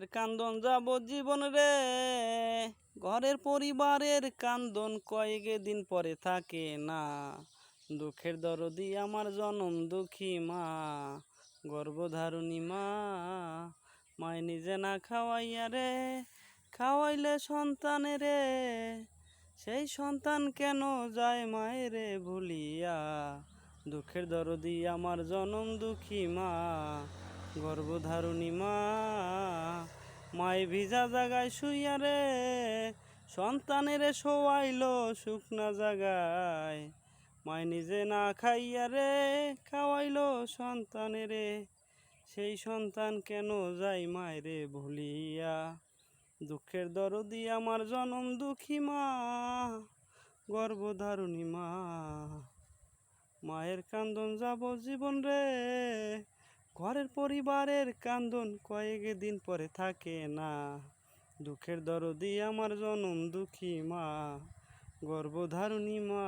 মায়ের কান্দন যাব জীবন রে। ঘরের পরিবারের কান্দন কয়েক দিন পরে থাকে না। দুঃখের দরদি আমার জনম দুঃখী মা, গর্ভধারণী মা। মায় নিজে না খাওয়াইয়া রে, খাওয়াইলে সন্তানে রে। সেই সন্তান কেন যায় মায়েরে ভুলিয়া? দুঃখের দরদি আমার জনম দুঃখী মা গর্ভধারণী মা, মায় ভিজা জাগায় শুইয়া রে, সন্তানের শোয়াইলো শুকনা জাগায়। মায় নিজে না খাইয়া রে, খাওয়াইলো সন্তানেরে। সেই সন্তান কেন যায় মায়েরে ভুলিয়া? দুঃখের দরদি আমার জনম দুঃখী মা, গর্ভধারণী মা। মায়ের কান্দন যাব জীবন রে ঘরের পরিবারের কান্দন কয়েক দিন পরে থাকে না। দুঃখের দরদি আমার জনম দুঃখী মা, গর্ভধারণী মা।